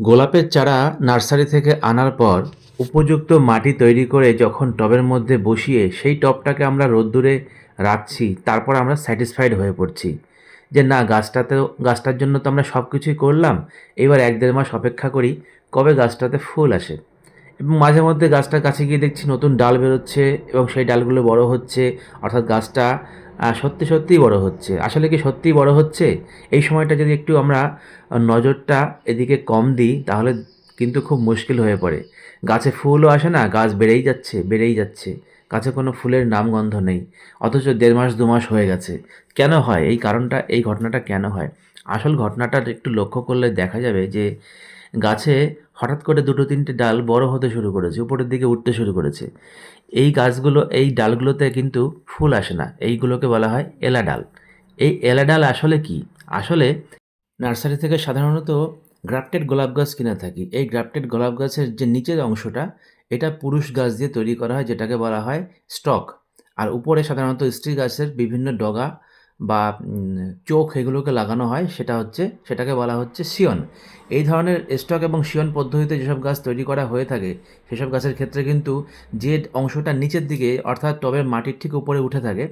গোলাপের চারা নার্সারি থেকে আনার পর উপযুক্ত মাটি তৈরি করে যখন টবের মধ্যে বসিয়ে সেই টবটাকে আমরা রোদ্দুরে রাখছি, তারপর আমরা স্যাটিসফাইড হয়ে পড়ছি। যে না, গাছটাতেও, গাছটার জন্য তো আমরা সব কিছুই করলাম, এবার এক দেড় মাস অপেক্ষা করি কবে গাছটাতে ফুল আসে। এবং মাঝে মধ্যে গাছটার কাছে গিয়ে দেখছি নতুন ডাল বেরোচ্ছে এবং সেই ডালগুলো বড় হচ্ছে, অর্থাৎ গাছটা সত্যি সত্যিই বড় হচ্ছে। আসলে কি সত্যিই বড় হচ্ছে? এই সময়টা যদি একটু আমরা নজরটা এদিকে কম দিই, তাহলে কিন্তু খুব মুশকিল হয়ে পড়ে। গাছে ফুলও আসে না, গাছ বেড়েই যাচ্ছে বেড়েই যাচ্ছে। গাছে কোনো ফুলের নামগন্ধ নেই, অথচ দেড় মাস, দু মাস হয়ে গেছে। কেন হয়? এই কারণটা, এই ঘটনাটা কেন হয়? আসল ঘটনাটা একটু লক্ষ্য করলে দেখা যাবে যে গাছে হঠাৎ করে দুটো তিনটে ডাল বড় হতে শুরু করেছে, উপরের দিকে উঠতে শুরু করেছে। এই গাছগুলো, এই ডালগুলোতে কিন্তু ফুল আসে না। এইগুলোকে বলা হয় এলা ডাল। এই এলা ডাল আসলে কি? আসলে নার্সারি থেকে সাধারণত গ্রাফটেড গোলাপ গাছ কিনে থাকি। এই গ্রাফটেড গোলাপ গাছের যে নিচের অংশটা, এটা পুরুষ গাছ দিয়ে তৈরি করা হয়, যেটাকে বলা হয় স্টক। আর উপরে সাধারণত স্ত্রী গাছের বিভিন্ন ডগা বা চোখ এগুলোকে লাগানো হয়, সেটা হচ্ছে, সেটাকে বলা হচ্ছে শিয়ন এই ধরনের স্টক এবং শিয়ন পদ্ধতিতে যেসব গাছ তৈরি করা হয়ে থাকে, সেসব গাছের ক্ষেত্রে কিন্তু যে অংশটা নিচের দিকে, অর্থাৎ টবের মাটির ঠিক উপরে উঠে থাকে,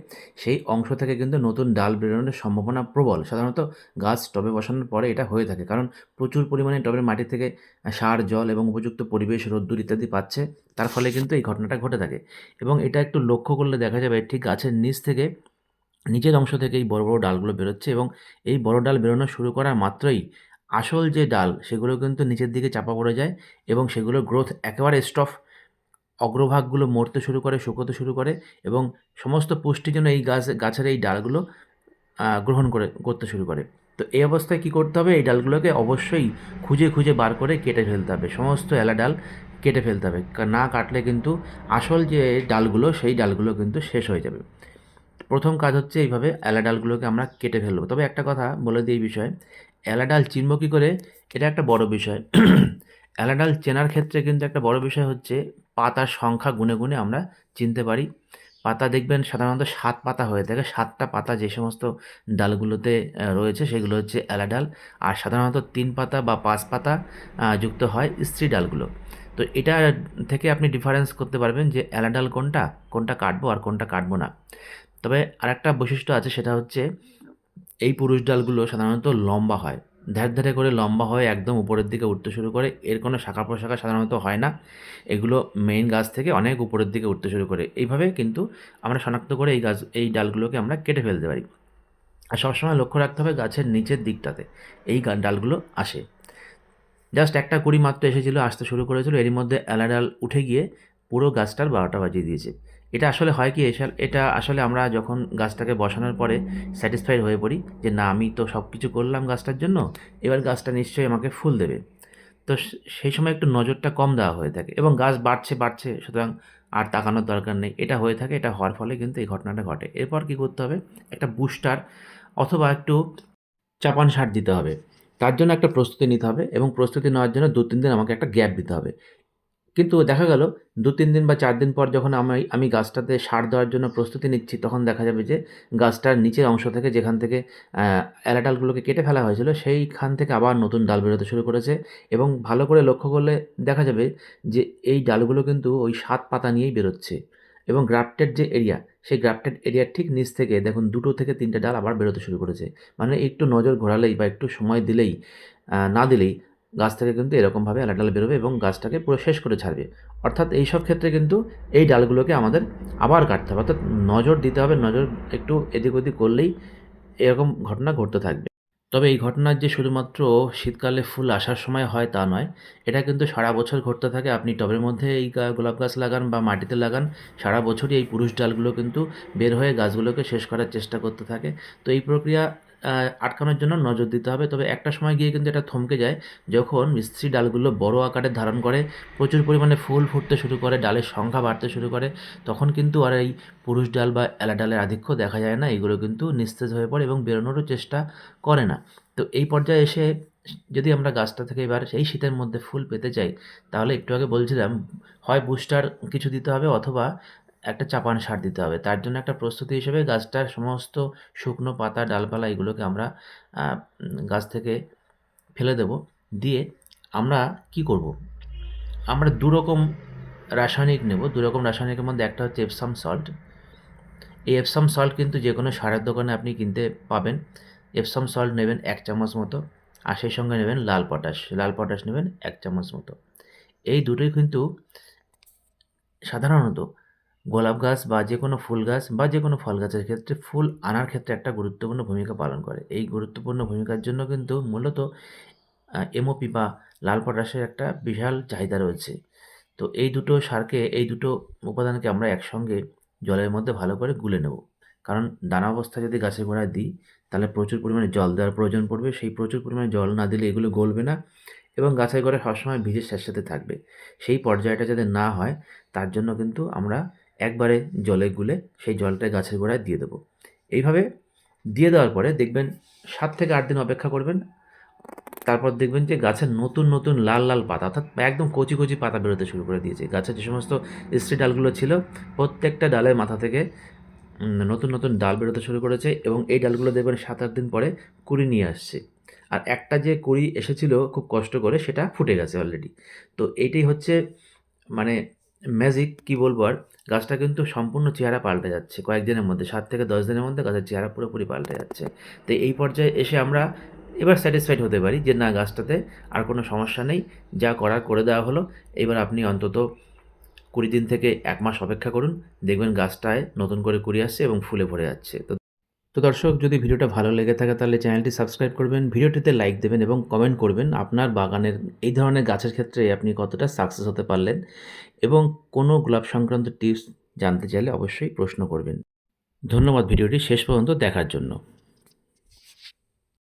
সেই অংশ থেকে কিন্তু নতুন ডাল বেরোনোর সম্ভাবনা প্রবল। সাধারণত গাছ টবে বসানোর পরে এটা হয়ে থাকে, কারণ প্রচুর পরিমাণে টবের মাটি থেকে সার, জল এবং উপযুক্ত পরিবেশ, রোদ্দুর ইত্যাদি পাচ্ছে, তার ফলে কিন্তু এই ঘটনাটা ঘটে থাকে। এবং এটা একটু লক্ষ্য করলে দেখা যাবে, ঠিক গাছের নিচ থেকে নিচের অংশ থেকে এই বড় বড় ডালগুলো বেরোচ্ছে এবং এই বড় ডাল বেরোনো শুরু করার মাত্রই আসল যে ডাল, সেগুলো কিন্তু নিচের দিকে চাপা পড়ে যায় এবং সেগুলোর গ্রোথ একেবারে স্টপ অগ্রভাগগুলো মরতে শুরু করে, শুকোতে শুরু করে এবং সমস্ত পুষ্টি যেন এই গাছ, গাছের এই ডালগুলো গ্রহণ করে, করতে শুরু করে। তো এই অবস্থায় কী করতে হবে? এই ডালগুলোকে অবশ্যই খুঁজে খুঁজে বার করে কেটে ফেলতে হবে। সমস্ত এলা ডাল কেটে ফেলতে হবে। না কাটলে কিন্তু আসল যে ডালগুলো, সেই ডালগুলো কিন্তু শেষ হয়ে যাবে। প্রথম কাজ হচ্ছে এইভাবে এলা ডালগুলোকে আমরা কেটে ফেলব। তবে একটা কথা বলে দিই এই বিষয়ে এলা ডাল চিনব কী করে? এটা একটা বড় বিষয়। এলা ডাল চেনার ক্ষেত্রে কিন্তু একটা বড় বিষয় হচ্ছে পাতার সংখ্যা গুনে গুনে আমরা চিনতে পারি। পাতা দেখবেন সাধারণত সাত পাতা হয়ে থাকে। সাতটা পাতা যে সমস্ত ডালগুলোতে রয়েছে সেগুলো হচ্ছে এলা ডাল আর সাধারণত তিন পাতা বা পাঁচ পাতা যুক্ত হয় স্ত্রী ডালগুলো। তো এটা থেকে আপনি ডিফারেন্স করতে পারবেন যে এলা ডাল কোনটা কোনটা কাটবো আর কোনটা কাটবো না। তবে আরেকটা বৈশিষ্ট্য আছে, সেটা হচ্ছে এই পুরুষ ডালগুলো সাধারণত লম্বা হয়। ধ্যার ধ্যারে করে লম্বা হয়ে একদম উপরের দিকে উঠতে শুরু করে, এর কোনো শাখা প্রশাখা সাধারণত হয় না। এগুলো মেইন গাছ থেকে অনেক উপরের দিকে উঠতে শুরু করে। এইভাবে কিন্তু আমরা শনাক্ত করে এই গাছ, এই ডালগুলোকে আমরা কেটে ফেলতে পারি। আর সবসময় লক্ষ্য রাখতে হবে গাছের নিচের দিকটাতে, এই ডালগুলো আসে। জাস্ট একটা কুড়ি মাত্র এসেছিল, আসতে শুরু করেছিল, এরই মধ্যে এলা ডাল উঠে গিয়ে পুরো গাছটার বারোটা বাজিয়ে দিয়েছে। এটা আসলে হয় কি এটা আসলে আমরা যখন গাছটাকে বসানোর পরে স্যাটিসফাইড হয়ে পড়ি যে না, আমি তো সব কিছু করলাম গাছটার জন্য, এবার গাছটা নিশ্চয়ই আমাকে ফুল দেবে। তো সেই সময় একটু নজরটা কম দেওয়া হয়ে থাকে এবং গাছ বাড়ছে বাড়ছে, সুতরাং আর তাকানোর দরকার নেই। এটা হয়ে থাকে, এটা হওয়ার ফলে কিন্তু এই ঘটনাটা ঘটে। এরপর কি করতে হবে? একটা বুস্টার অথবা একটু চাপান সার দিতে হবে। তার জন্য একটা প্রস্তুতি নিতে হবে এবং প্রস্তুতি নেওয়ার জন্য দু তিন দিন আমাকে একটা গ্যাপ দিতে হবে। কিন্তু দেখা গেল দু তিন দিন বা চার দিন পর যখন আমি আমি গাছটাতে সার দেওয়ার জন্য প্রস্তুতি নিচ্ছি, তখন দেখা যাবে যে গাছটার নিচের অংশ থেকে যেখান থেকে অ্যালাডালগুলোকে কেটে ফেলা হয়েছিল, সেইখান থেকে আবার নতুন ডাল বেরোতে শুরু করেছে এবং ভালো করে লক্ষ্য করলে দেখা যাবে যে এই ডালগুলো কিন্তু ওই সাত পাতা নিয়েই বেরোচ্ছে এবং গ্রাফটেড যে এরিয়া, সেই গ্রাফটেড এরিয়ার ঠিক নিচ থেকে দেখুন দুটো থেকে তিনটে ডাল আবার বেরোতে শুরু করেছে। মানে একটু নজর ঘোরালেই বা একটু সময় দিলেই না দিলেই গাছ থেকে কিন্তু এরকমভাবে ডাল বেরোবে এবং গাছটাকে পুরো শেষ করে ছাড়বে। অর্থাৎ এই সব ক্ষেত্রে কিন্তু এই ডালগুলোকে আমাদের আবার কাটতে হবে। অর্থাৎ নজর দিতে হবে, নজর একটু এদিক ওদিক করলেই এরকম ঘটনা ঘটতে থাকবে। তবে এই ঘটনার যে শুধুমাত্র শীতকালে ফুল আসার সময় হয় তা নয়, এটা কিন্তু সারা বছর ঘটতে থাকে। আপনি টবের মধ্যে এই গোলাপ গাছ লাগান বা মাটিতে লাগান, সারা বছরই এই পুরুষ ডালগুলো কিন্তু বের হয়ে গাছগুলোকে শেষ করার চেষ্টা করতে থাকে। তো এই প্রক্রিয়া আটকানোর জন্য নজর দিতে হবে। তবে একটা সময় গিয়ে কিন্তু এটা থমকে যায়, যখন মিস্ত্রি ডালগুলো বড় আকারে ধারণ করে, প্রচুর পরিমাণে ফুল ফুটতে শুরু করে, ডালের সংখ্যা বাড়তে শুরু করে, তখন কিন্তু আর এই পুরুষ ডাল বা এলা ডালের আধিক্য দেখা যায় না। এগুলো কিন্তু নিস্তেজ হয়ে পড়ে এবং বেরোনোরও চেষ্টা করে না। তো এই পর্যায়ে এসে যদি আমরা গাছটা থেকে এবার সেই শীতের মধ্যে ফুল পেতে চাই, তাহলে একটু আগে বলছিলাম, হয় বুস্টার কিছু দিতে হবে অথবা একটা চাপান সার দিতে হবে। তার জন্য একটা প্রস্তুতি হিসেবে গাছটার সমস্ত শুকনো পাতা, ডালপালা এগুলোকে আমরা গাছ থেকে ফেলে দেব। দিয়ে আমরা কি করব? আমরা দু রকম রাসায়নিক নেব। দু রকম রাসায়নিকের মধ্যে একটা হচ্ছে এপসাম সল্ট এই এপসাম সল্ট কিন্তু যে কোনো সারের দোকানে আপনি কিনতে পাবেন। এপসাম সল্ট নেবেন এক চামচ মতো আর সেই সঙ্গে নেবেন লাল পটাশ। লাল পটাশ নেবেন এক চামচ মতো। এই দুটোই কিন্তু সাধারণত গোলাপ গাছ বা যে কোনো ফুল গাছ বা যে কোনো ফল গাছের ক্ষেত্রে ফুল আনার ক্ষেত্রে একটা গুরুত্বপূর্ণ ভূমিকা পালন করে। এই গুরুত্বপূর্ণ ভূমিকার জন্য কিন্তু মূলত এমওপি বা লাল পটাশের একটা বিশাল চাহিদা রয়েছে। তো এই দুটো সারকে, এই দুটো উপাদানকে আমরা একসঙ্গে জলের মধ্যে ভালো করে গুলে নেব। কারণ দানা অবস্থায় যদি গাছের গোড়ায় দিই, তাহলে প্রচুর পরিমাণে জল দেওয়ার প্রয়োজন পড়বে। সেই প্রচুর পরিমাণে জল না দিলে এগুলো গলবে না এবং গাছের গোড়ায় সবসময় ভিজে সাথে থাকবে। সেই পর্যায়টা যাতে না হয়, তার জন্য কিন্তু আমরা একবারে জলে গুলে সেই জলটা গাছের গোড়ায় দিয়ে দেবো। এইভাবে দিয়ে দেওয়ার পরে দেখবেন সাত থেকে আট দিন অপেক্ষা করবেন। তারপর দেখবেন যে গাছের নতুন নতুন লাল লাল পাতা, অর্থাৎ একদম কচি কচি পাতা বেরোতে শুরু করে দিয়েছে। গাছের যে সমস্ত স্ত্রী ডালগুলো ছিল, প্রত্যেকটা ডালের মাথা থেকে নতুন নতুন ডাল বেরোতে শুরু করেছে এবং এই ডালগুলো দেখবেন সাত, আট দিন পরে কুড়ি নিয়ে আসছে। আর একটা যে কুড়ি এসেছিল খুব কষ্ট করে, সেটা ফুটে গেছে অলরেডি তো এইটাই হচ্ছে মানে ম্যাজিক কি বলব আর গাছটা কিন্তু সম্পূর্ণ চেহারা পাল্টে যাচ্ছে। কয়েকদিনের মধ্যে, সাত থেকে দশ দিনের মধ্যে গাছের চেহারা পুরোপুরি পাল্টে যাচ্ছে। তো এই পর্যায়ে এসে আমরা এবার স্যাটিসফাইড হতে পারি যে, না, গাছটাতে আর কোনো সমস্যা নেই। যা করার করে দেওয়া হলো। এবার আপনি অন্তত কুড়ি দিন থেকে এক মাস অপেক্ষা করুন। দেখবেন গাছটায় নতুন করে কুড়ি আসছে এবং ফুলে ভরে যাচ্ছে। তো তো দর্শক, যদি ভিডিওটা ভালো লেগে থাকে তাহলে চ্যানেলটি সাবস্ক্রাইব করবেন, ভিডিওটিতে লাইক দেবেন এবং কমেন্ট করবেন আপনার বাগানের এই ধরনের গাছের ক্ষেত্রে আপনি কতটা সাকসেস হতে পারলেন এবং কোনো গোলাপ সংক্রান্ত টিপস জানতে চাইলে অবশ্যই প্রশ্ন করবেন। ধন্যবাদ ভিডিওটি শেষ পর্যন্ত দেখার জন্য।